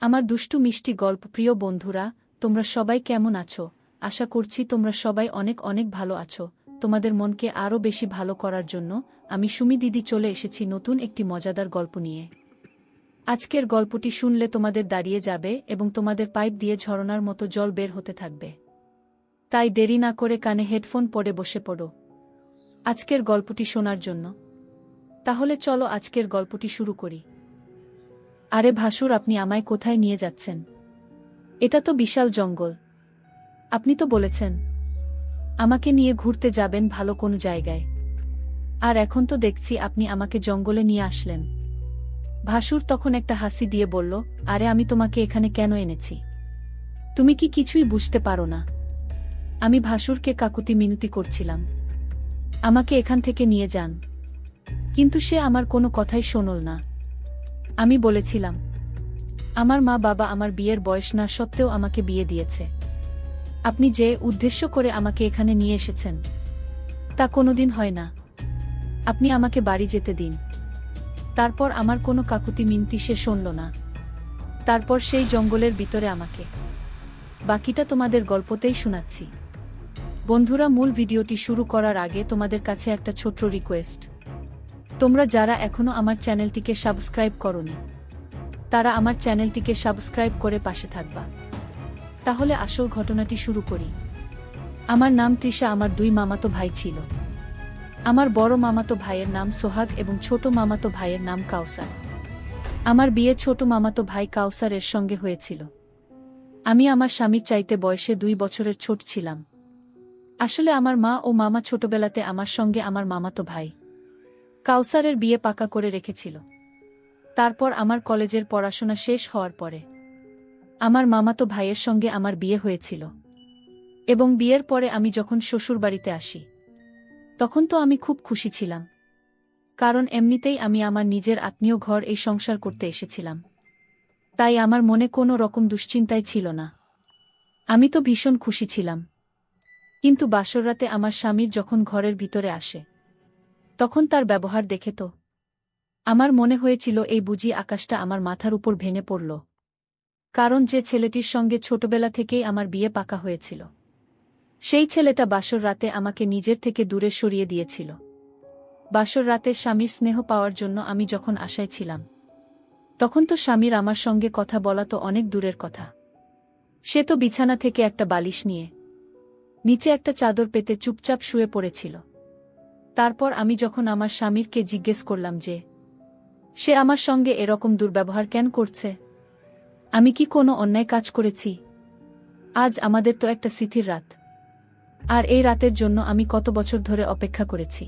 আমার দুষ্টু মিষ্টি গল্প, প্রিয় বন্ধুরা, তোমরা সবাই কেমন আছো? আশা করছি তোমরা সবাই অনেক অনেক ভালো আছো। তোমাদের মনকে আরও বেশি ভালো করার জন্য আমি সুমি দিদি চলে এসেছি নতুন একটি মজাদার গল্প নিয়ে। আজকের গল্পটি শুনলে তোমাদের দাঁড়িয়ে যাবে এবং তোমাদের পাইপ দিয়ে ঝরনার মতো জল বের হতে থাকবে। তাই দেরি না করে কানে হেডফোন পরে বসে পড়ো। আজকের গল্পটি শোনার জন্য। তাহলে চলো আজকের গল্পটি শুরু করি। আরে ভাসুর, আপনি আমায় কোথায় নিয়ে যাচ্ছেন? এটা তো বিশাল জঙ্গল। আপনি তো বলেছেন, আমাকে নিয়ে ঘুরতে যাবেন ভালো কোনো জায়গায়। আর এখন তো দেখছি আপনি আমাকে জঙ্গলে নিয়ে আসলেন। ভাসুর তখন একটা হাসি দিয়ে বলল, আরে আমি তোমাকে এখানে কেন এনেছি? তুমি কি কিছুই বুঝতে পারো না। আমি ভাসুরকে কাকুতি মিনতি করছিলাম। আমাকে এখান থেকে নিয়ে যান। কিন্তু সে আমার কোনো কথাই শোনল না। আমি বলেছিলাম, আমার মা বাবা আমার বিয়ের বয়স না সত্ত্বেও আমাকে বিয়ে দিয়েছে। আপনি যে উদ্দেশ্য করে আমাকে এখানে নিয়ে এসেছেন, তা কোনোদিন হয় না। আপনি আমাকে বাড়ি যেতে দিন। তারপর আমার কোনো কাকুতি মিনতি সে শুনল না। তারপর সেই জঙ্গলের ভিতরে আমাকে। বাকিটা তোমাদের গল্পতেই শোনাচ্ছি। বন্ধুরা, মূল ভিডিওটি শুরু করার আগে তোমাদের কাছে একটা ছোট্ট রিকোয়েস্ট তোমরা যারা এখনও আমার চ্যানেলটিকে সাবস্ক্রাইব করনি, তারা আমার চ্যানেলটিকে সাবস্ক্রাইব করে পাশে থাকবা। তাহলে আসল ঘটনাটি শুরু করি। আমার নাম তৃষা, আমার দুই মামাতো ভাই ছিল। আমার বড় মামাতো ভাইয়ের নাম সোহাগ এবং ছোট মামাতো ভাইয়ের নাম কাউসার। আমার বিয়ে ছোট মামাতো ভাই কাউসারের সঙ্গে হয়েছিল। আমি আমার স্বামীর চাইতে বয়সে দুই বছরের ছোট ছিলাম। আসলে আমার মা ও মামা ছোটবেলাতে আমার সঙ্গে আমার মামাতো ভাই। কাউসারের বিয়ে পাকা করে রেখেছিল। তারপর আমার কলেজের পড়াশোনা শেষ হওয়ার পরে আমার মামাতো ভাইয়ের সঙ্গে আমার বিয়ে হয়েছিল। এবং বিয়ের পরে আমি যখন শ্বশুরবাড়িতে আসি, তখন তো আমি খুব খুশি ছিলাম। কারণ এমনিতেই আমি আমার নিজের আত্মীয় ঘর এই সংসার করতে এসেছিলাম। তাই আমার মনে কোনো রকম দুশ্চিন্তাই ছিল না। আমি তো ভীষণ খুশি ছিলাম। কিন্তু বাসররাতে আমার স্বামীর যখন ঘরের ভিতরে আসে তখন তার ব্যবহার দেখে তো। আমার মনে হয়েছিল এই বুঝি আকাশটা আমার মাথার উপর ভেঙে পড়ল। কারণ যে ছেলেটির সঙ্গে ছোটবেলা থেকেই আমার বিয়ে পাকা হয়েছিল। সেই ছেলেটা বাসর রাতে আমাকে নিজের থেকে দূরে সরিয়ে দিয়েছিল। বাসর রাতে স্বামীর স্নেহ পাওয়ার জন্য আমি যখন আশায় ছিলাম, তখন তো স্বামীর আমার সঙ্গে কথা বলা তো অনেক দূরের কথা। সে তো বিছানা থেকে একটা বালিশ নিয়ে, নিচে একটা চাদর পেতে চুপচাপ শুয়ে পড়েছিল। তারপর আমি যখন আমার স্বামীরকে জিজ্ঞেস করলাম যে, সে আমার সঙ্গে এরকম দুর্ব্যবহার কেন করছে? আমি কি কোনো অন্যায় কাজ করেছি? আজ আমাদের তো একটা সিথির রাত। আর এই রাতের জন্য আমি কত বছর ধরে অপেক্ষা করেছি।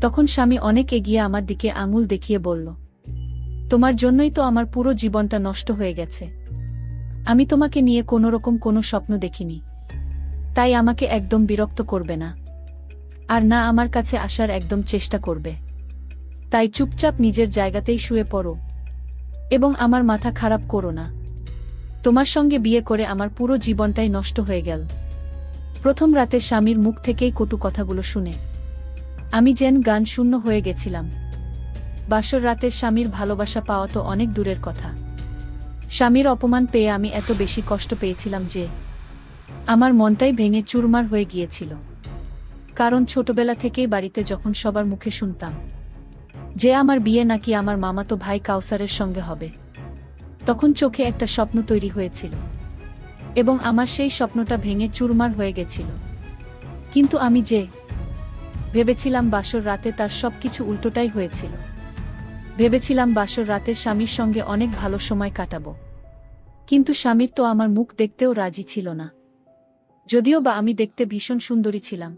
তখন স্বামী অনেক এগিয়ে আমার দিকে আঙুল দেখিয়ে বলল, তোমার জন্যই তো আমার পুরো জীবনটা নষ্ট হয়ে গেছে। আমি তোমাকে নিয়ে কোনোরকম কোনো স্বপ্ন দেখিনি। তাই আমাকে একদম বিরক্ত করবে না। আর না আমার কাছে আসার একদম চেষ্টা করবে। তাই চুপচাপ নিজের জায়গাতেই শুয়ে পড়ো। এবং আমার মাথা খারাপ করো না। তোমার সঙ্গে বিয়ে করে আমার পুরো জীবনটাই নষ্ট হয়ে গেল। প্রথম রাতে স্বামীর মুখ থেকেই কটু কথাগুলো শুনে। আমি যেন গান শূন্য হয়ে গেছিলাম। বাসর রাতে স্বামীর ভালোবাসা পাওয়া তো অনেক দূরের কথা। স্বামীর অপমান পেয়ে আমি এত বেশি কষ্ট পেয়েছিলাম যে, আমার মনটাই ভেঙে চুরমার হয়ে গিয়েছিল। কারণ ছোটবেলা থেকেই বাড়িতে যখন সবার মুখে শুনতাম যে আমার বিয়ে নাকি আমার মামাতো ভাই কাউসারের সঙ্গে হবে, তখন চোখে একটা স্বপ্ন তৈরি হয়েছিল এবং আমার সেই স্বপ্নটা ভেঙে চুরমার হয়ে গেছিল। কিন্তু আমি যে ভেবেছিলাম বাসর রাতে তার সব কিছু উল্টোটাই হয়েছিল, ভেবেছিলাম বাসর রাতে স্বামীর সঙ্গে অনেক ভালো সময় কাটাবো। কিন্তু স্বামীর তো আমার মুখ দেখতেও রাজি ছিল না, যদিও বা আমি দেখতে ভীষণ সুন্দরী ছিলাম।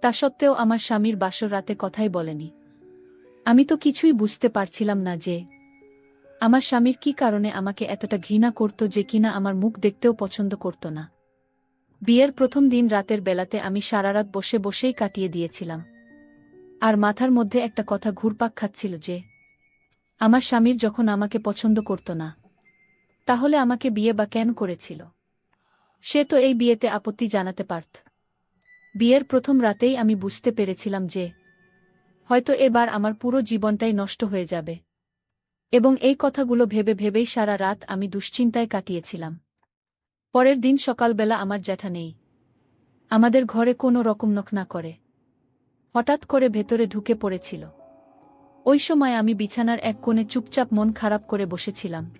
তা সত্ত্বেও আমার স্বামীর বাসর রাতে কথাই বলেনি। আমি তো কিছুই বুঝতে পারছিলাম না যে, আমার স্বামীর কি কারণে আমাকে এতটা ঘৃণা করত যে কিনা আমার মুখ দেখতেও পছন্দ করত না। বিয়ের প্রথম দিন রাতের বেলাতে আমি সারারাত বসে বসেই কাটিয়ে দিয়েছিলাম। আর মাথার মধ্যে একটা কথা ঘুরপাক খাচ্ছিল যে, আমার স্বামীর যখন আমাকে পছন্দ করত না, তাহলে আমাকে বিয়ে বা কেন করেছিল? সে তো এই বিয়েতে আপত্তি জানাতে পারত। বিয়ের প্রথম রাতেই আমি বুঝতে পেরেছিলাম যে, হয়তো এবার আমার পুরো জীবনটাই নষ্ট হয়ে যাবে। এবং এই কথাগুলো ভেবে ভেবেই সারা রাত আমি দুশ্চিন্তায় কাটিয়েছিলাম। পরের দিন সকালবেলা আমার জ্যাঠা নেই। আমাদের ঘরে কোনো রকম নখ না করে। হঠাৎ করে ভেতরে ঢুকে পড়েছিল। ওই সময় আমি বিছানার এক কোণে চুপচাপ মন খারাপ করে বসেছিলাম।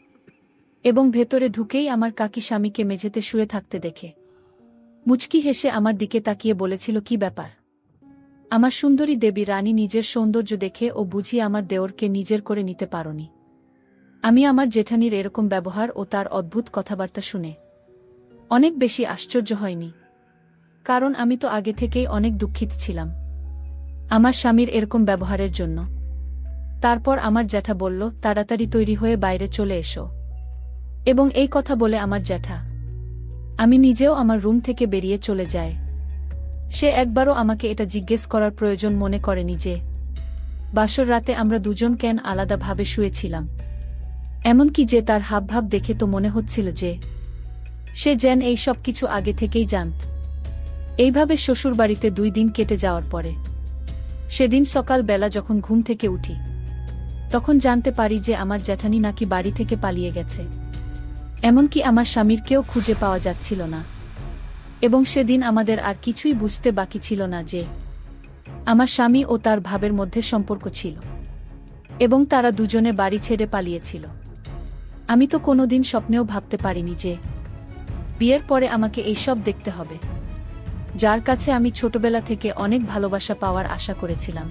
এবং ভেতরে ঢুকেই আমার কাকি স্বামীকে মেঝেতে শুয়ে থাকতে দেখে। মুচকি হেসে আমার দিকে তাকিয়ে বলেছিল, কি ব্যাপার? আমার সুন্দরী দেবী রানী নিজের সৌন্দর্য দেখে ও বুঝি আমার দেওরকে নিজের করে নিতে পারনি। আমি আমার জেঠানির এরকম ব্যবহার ও তার অদ্ভুত কথাবার্তা শুনে অনেক বেশি আশ্চর্য হয়নি, কারণ আমি তো আগে থেকেই অনেক দুঃখিত ছিলাম আমার স্বামীর এরকম ব্যবহারের জন্য। তারপর আমার জ্যাঠা বলল, তাড়াতাড়ি তৈরি হয়ে বাইরে চলে এসো। এবং এই কথা বলে আমার জ্যাঠা আমি নিজেও আমার রুম থেকে বেরিয়ে চলে যায় সে একবারও আমাকে এটা জিজ্ঞেস করার প্রয়োজন মনে করেনি যে, বাসর রাতে আমরা দুজন কেন আলাদাভাবে শুয়েছিলাম? এমনকি যে তার হাবভাব দেখে তো মনে হচ্ছিল যে, সে যেন এই সব কিছু আগে থেকেই জানত। এইভাবে শ্বশুরবাড়িতে দুই দিন কেটে যাওয়ার পরে, সেদিন সকাল বেলা যখন ঘুম থেকে উঠি, তখন জানতে পারি যে আমার জ্যাঠানি নাকি বাড়ি থেকে পালিয়ে গেছে। এমনকি আমার স্বামীরকেও খুঁজে পাওয়া যাচ্ছিল না। এবং সেদিন আমাদের আর কিছুই বুঝতে বাকি ছিল না যে, আমার স্বামী ও তার ভাবের মধ্যে সম্পর্ক ছিল। এবং তারা দুজনে বাড়ি ছেড়ে পালিয়েছিল। আমি তো কোনোদিন স্বপ্নেও ভাবতে পারিনি যে, বিয়ের পরে আমাকে এইসব দেখতে হবে। যার কাছে আমি ছোটবেলা থেকে অনেক ভালোবাসা পাওয়ার আশা করেছিলাম।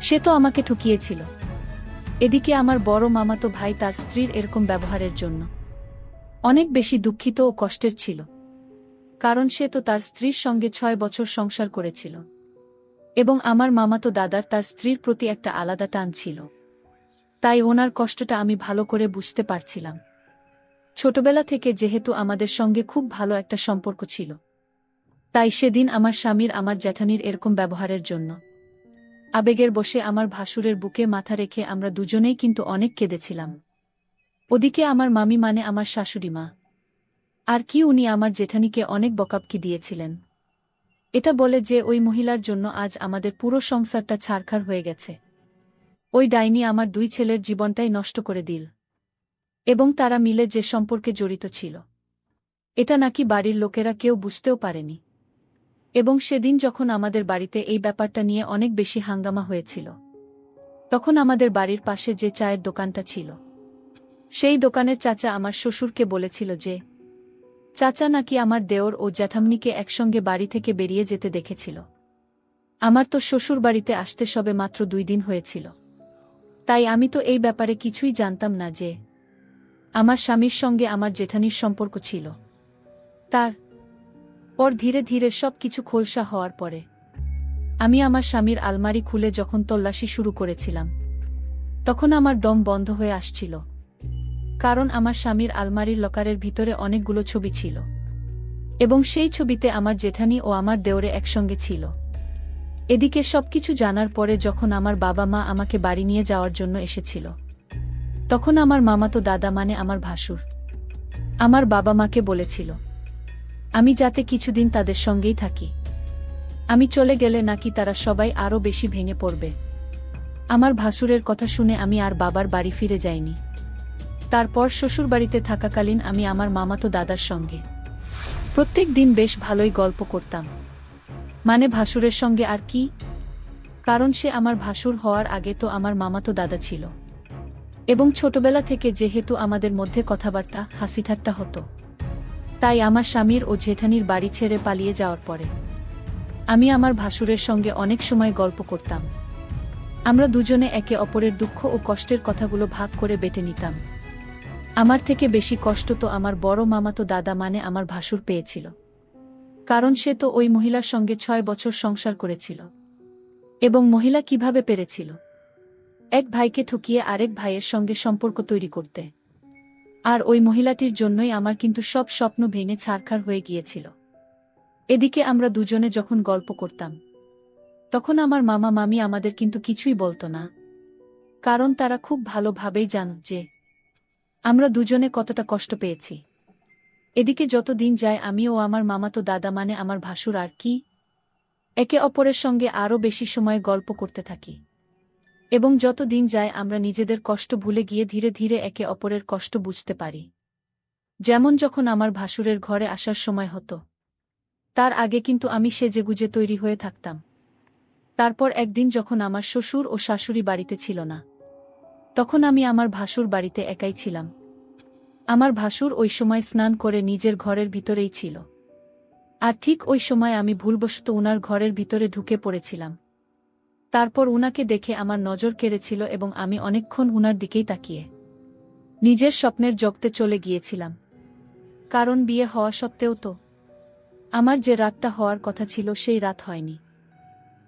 সে তো আমাকে ঠকিয়েছিল। এদিকে আমার বড় মামাতো ভাই তার স্ত্রীর এরকম ব্যবহারের জন্য। অনেক বেশি দুঃখিত ও কষ্টের ছিল, কারণ সে তো তার স্ত্রীর সঙ্গে ছয় বছর সংসার করেছিল, এবং আমার মামাতো দাদার তার স্ত্রীর প্রতি একটা আলাদা টান ছিল। তাই ওনার কষ্টটা আমি ভালো করে বুঝতে পারছিলাম। ছোটবেলা থেকে যেহেতু আমাদের সঙ্গে খুব ভালো একটা সম্পর্ক ছিল, তাই সেদিন আমার স্বামীর আমার জ্যাঠানির এরকম ব্যবহারের জন্য। আবেগের বসে আমার ভাসুরের বুকে মাথা রেখে আমরা দুজনেই কিন্তু অনেক কেঁদেছিলাম। ওদিকে আমার মামি মানে আমার শাশুড়ি মা। আর কি উনি আমার জেঠানিকে অনেক বকাবকি দিয়েছিলেন। এটা বলে যে ওই মহিলার জন্য আজ আমাদের পুরো সংসারটা ছারখার হয়ে গেছে। ওই ডাইনি আমার দুই ছেলের জীবনটাই নষ্ট করে দিল। এবং তারা মিলে যে সম্পর্কে জড়িত ছিল। এটা নাকি বাড়ির লোকেরা কেউ বুঝতেও পারেনি। এবং সেদিন যখন আমাদের বাড়িতে এই ব্যাপারটা নিয়ে অনেক বেশি হাঙ্গামা হয়েছিল। তখন আমাদের বাড়ির পাশে যে চায়ের দোকানটা ছিল। সেই দোকানের চাচা আমার শ্বশুরকে বলেছিল যে, চাচা নাকি আমার দেওর ও জ্যাঠামনিকে একসঙ্গে বাড়ি থেকে বেরিয়ে যেতে দেখেছিল। আমার তো শ্বশুর বাড়িতে আসতে সবে মাত্র দুই দিন হয়েছিল। তাই আমি তো এই ব্যাপারে কিছুই জানতাম না যে, আমার স্বামীর সঙ্গে আমার জেঠানির সম্পর্ক ছিল। তার পর ধীরে ধীরে সব কিছু খোলসা হওয়ার পরে, আমি আমার স্বামীর আলমারি খুলে যখন তল্লাশি শুরু করেছিলাম, তখন আমার দম বন্ধ হয়ে আসছিল। কারণ আমার স্বামীর আলমারির লকারের ভিতরে অনেকগুলো ছবি ছিল। এবং সেই ছবিতে আমার জেঠানি ও আমার দেওরে একসঙ্গে ছিল। এদিকে সবকিছু জানার পরে যখন আমার বাবা মা আমাকে বাড়ি নিয়ে যাওয়ার জন্য এসেছিল, তখন আমার মামাতো দাদা মানে আমার ভাসুর। আমার বাবা মাকে বলেছিল, আমি যাতে কিছুদিন তাদের সঙ্গেই থাকি। আমি চলে গেলে নাকি তারা সবাই আরও বেশি ভেঙে পড়বে। আমার ভাসুরের কথা শুনে আমি আর বাবার বাড়ি ফিরে যাইনি। তারপর শ্বশুরবাড়িতে থাকাকালীন আমি আমার মামাতো দাদার সঙ্গে। প্রত্যেক দিন বেশ ভালোই গল্প করতাম। মানে ভাসুরের সঙ্গে আর কি? কারণ সে আমার ভাসুর হওয়ার আগে তো আমার মামাতো দাদা ছিল। এবং ছোটবেলা থেকে যেহেতু আমাদের মধ্যে কথাবার্তা, হাসিঠাট্টা হতো। তাই আমার স্বামীর ও জেঠানির বাড়ি ছেড়ে পালিয়ে যাওয়ার পরে আমি আমার ভাসুরের সঙ্গে অনেক সময় গল্প করতাম। আমরা দুজনে একে অপরের দুঃখ ও কষ্টের কথাগুলো ভাগ করে বেটে নিতাম। আমার থেকে বেশি কষ্ট তো আমার বড় মামাতো দাদা মানে আমার ভাসুর পেয়েছিল। কারণ সে তো ওই মহিলার সঙ্গে ছয় বছর সংসার করেছিল। এবং মহিলা কীভাবে পেরেছিল? এক ভাইকে ঠকিয়ে আরেক ভাইয়ের সঙ্গে সম্পর্ক তৈরি করতে। আর ওই মহিলাটির জন্যই আমার কিন্তু সব স্বপ্ন ভেঙে ছারখার হয়ে গিয়েছিল। এদিকে আমরা দুজনে যখন গল্প করতাম, তখন আমার মামা মামি আমাদের কিন্তু কিছুই বলতো না। কারণ তারা খুব ভালোভাবেই জান যে আমরা দুজনে কতটা কষ্ট পেয়েছি। এদিকে যত দিন যায়, আমি ও আমার মামাতো দাদা মানে আমার ভাসুর, আর কি? একে অপরের সঙ্গে আরও বেশি সময় গল্প করতে থাকি। এবং যত দিন যায়, আমরা নিজেদের কষ্ট ভুলে গিয়ে ধীরে ধীরে একে অপরের কষ্ট বুঝতে পারি। যেমন যখন আমার ভাসুরের ঘরে আসার সময় হতো। তার আগে কিন্তু আমি সেজেগুজে তৈরি হয়ে থাকতাম। তারপর একদিন যখন আমার শ্বশুর ও শাশুড়ি বাড়িতে ছিল না তখন আমি আমার ভাসুর বাড়িতে একাই ছিলাম। আমার ভাসুর ওই সময় স্নান করে নিজের ঘরের ভিতরেই ছিল। আর ঠিক ওই সময় আমি ভুলবশত উনার ঘরের ভিতরে ঢুকে পড়েছিলাম। তারপর উনাকে দেখে আমার নজর কেড়েছিল এবং আমি অনেকক্ষণ উনার দিকেই তাকিয়ে। নিজের স্বপ্নের জগতে চলে গিয়েছিলাম। কারণ বিয়ে হওয়া সত্ত্বেও তো আমার যে রাতটা হওয়ার কথা ছিল সেই রাত হয়নি।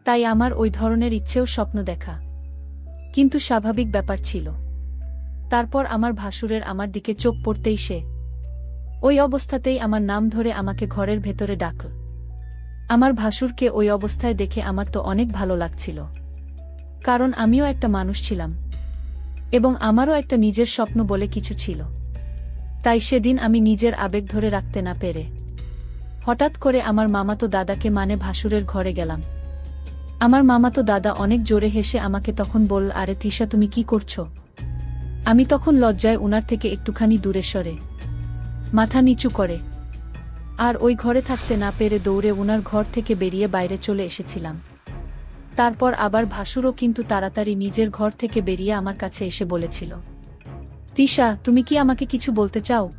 তাই আমার ওই ধরনের ইচ্ছেও স্বপ্ন দেখা। কিন্তু স্বাভাবিক ব্যাপার ছিল। তারপর আমার ভাসুরের আমার দিকে চোখ পড়তেই সে ওই অবস্থাতেই আমার নাম ধরে আমাকে ঘরের ভেতরে ডাকল আমার ভাসুরকে ওই অবস্থায় দেখে আমার তো অনেক ভালো লাগছিল। কারণ আমিও একটা মানুষ ছিলাম। এবং আমারও একটা নিজের স্বপ্ন বলে কিছু ছিল। তাই সেদিন আমি নিজের আবেগ ধরে রাখতে না পেরে হঠাৎ করে আমার মামাতো দাদাকে মানে ভাসুরের ঘরে গেলাম। আমার মামাতো দাদা অনেক জোরে হেসে আমাকে তখন বলল আরে তিশা, তুমি কি করছ? আমি তখন লজ্জায় উনার থেকে একটুখানি দূরে সরে। মাথা নিচু করে। আর ওই ঘরে থাকতে না পেরে দৌড়ে উনার ঘর থেকে বেরিয়ে বাইরে চলে এসেছিলাম। তারপর আবার ভাসুরও কিন্তু তাড়াতাড়ি নিজের ঘর থেকে বেরিয়ে আমার কাছে এসে বলেছিল, তিশা, তুমি কি আমাকে কিছু বলতে চাও?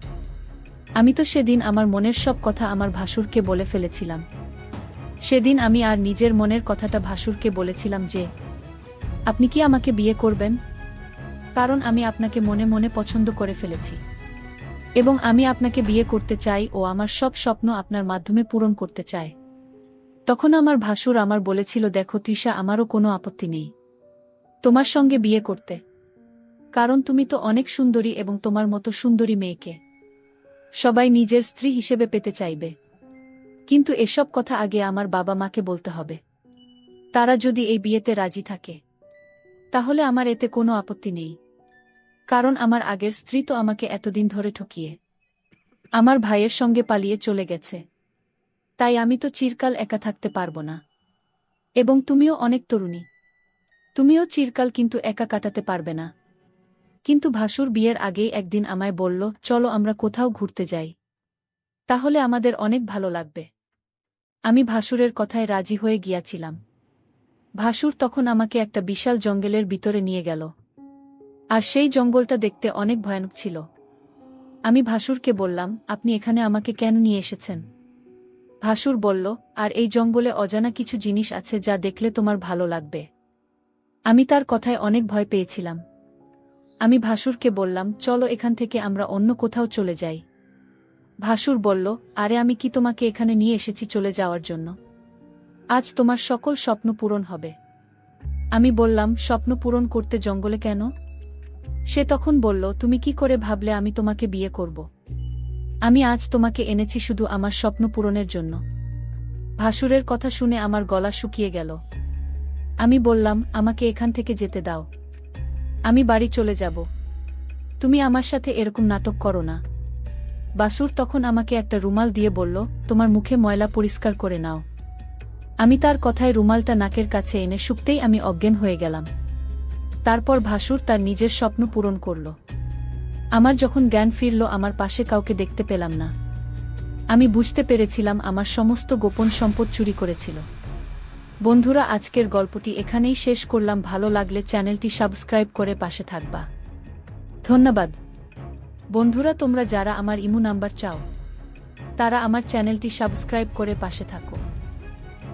আমি তো সেদিন আমার মনের সব কথা আমার ভাসুরকে বলে ফেলেছিলাম। সেদিন আমি আর নিজের মনের কথাটা ভাসুরকে বলেছিলাম যে, আপনি কি আমাকে বিয়ে করবেন? কারণ আমি আপনাকে মনে মনে পছন্দ করে ফেলেছি। এবং আমি আপনাকে বিয়ে করতে চাই ও আমার সব স্বপ্ন আপনার মাধ্যমে পূরণ করতে চাই তখন আমার ভাসুর আমার বলেছিল, দেখো তৃষা, আমারও কোনো আপত্তি নেই। তোমার সঙ্গে বিয়ে করতে। কারণ তুমি তো অনেক সুন্দরী এবং তোমার মতো সুন্দরী মেয়েকে। সবাই নিজের স্ত্রী হিসেবে পেতে চাইবে। কিন্তু এসব কথা আগে আমার বাবা মাকে বলতে হবে। তারা যদি এই বিয়েতে রাজি থাকে, তাহলে আমার এতে কোনো আপত্তি নেই। কারণ আমার আগের স্ত্রী তো আমাকে এতদিন ধরে ঠকিয়ে, আমার ভাইয়ের সঙ্গে পালিয়ে চলে গেছে। তাই আমি তো চিরকাল একা থাকতে পারব না। এবং তুমিও অনেক তরুণী। তুমিও চিরকাল কিন্তু একা কাটাতে পারবে না। কিন্তু ভাসুর বিয়ের আগেই একদিন আমায় বলল, চলো আমরা কোথাও ঘুরতে যাই। তাহলে আমাদের অনেক ভালো লাগবে। আমি ভাসুরের কথায় রাজি হয়ে গিয়াছিলাম। ভাসুর তখন আমাকে একটা বিশাল জঙ্গলের ভিতরে নিয়ে গেল। আর সেই জঙ্গলটা দেখতে অনেক ভয়ানক ছিল। আমি ভাসুরকে বললাম, আপনি এখানে আমাকে কেন নিয়ে এসেছেন? ভাসুর বলল, আর এই জঙ্গলে অজানা কিছু জিনিস আছে যা দেখলে তোমার ভালো লাগবে। আমি তার কথায় অনেক ভয় পেয়েছিলাম। আমি ভাসুরকে বললাম, চলো এখান থেকে আমরা অন্য কোথাও চলে যাই। ভাসুর বলল, আরে আমি কি তোমাকে এখানে নিয়ে এসেছি চলে যাওয়ার জন্য? আজ তোমার সকল স্বপ্ন পূরণ হবে। আমি বললাম, স্বপ্ন পূরণ করতে জঙ্গলে কেন? সে তখন বলল, তুমি কি করে ভাবলে আমি তোমাকে বিয়ে করব? আমি আজ তোমাকে এনেছি শুধু আমার স্বপ্ন পূরণের জন্য। ভাসুরের কথা শুনে আমার গলা শুকিয়ে গেল। আমি বললাম, আমাকে এখান থেকে যেতে দাও। আমি বাড়ি চলে যাব। তুমি আমার সাথে এরকম নাটক করো না। বাসুর তখন আমাকে একটা রুমাল দিয়ে বলল, তোমার মুখে ময়লা পরিষ্কার করে নাও। আমি তার কথায় রুমালটা নাকের কাছে এনে শুকতেই আমি অজ্ঞান হয়ে গেলাম। তারপর ভাসুর তার নিজের স্বপ্ন পূরণ করল। আমার যখন জ্ঞান ফিরল, আমার পাশে কাউকে দেখতে পেলাম না। আমি বুঝতে পেরেছিলাম আমার সমস্ত গোপন সম্পদ চুরি করেছিল। বন্ধুরা, আজকের গল্পটি এখানেই শেষ করলাম। ভালো লাগলে চ্যানেলটি সাবস্ক্রাইব করে পাশে থাকবা। ধন্যবাদ। বন্ধুরা, তোমরা যারা আমার ইমু নাম্বার চাও, তারা আমার চ্যানেলটি সাবস্ক্রাইব করে পাশে থাকো।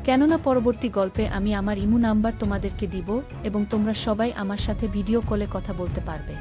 কেননা পরবর্তী গল্পে আমি আমার ইমু নাম্বার তোমাদেরকে দিব এবং তোমরা সবাই আমার সাথে ভিডিও কলে কথা বলতে পারবে।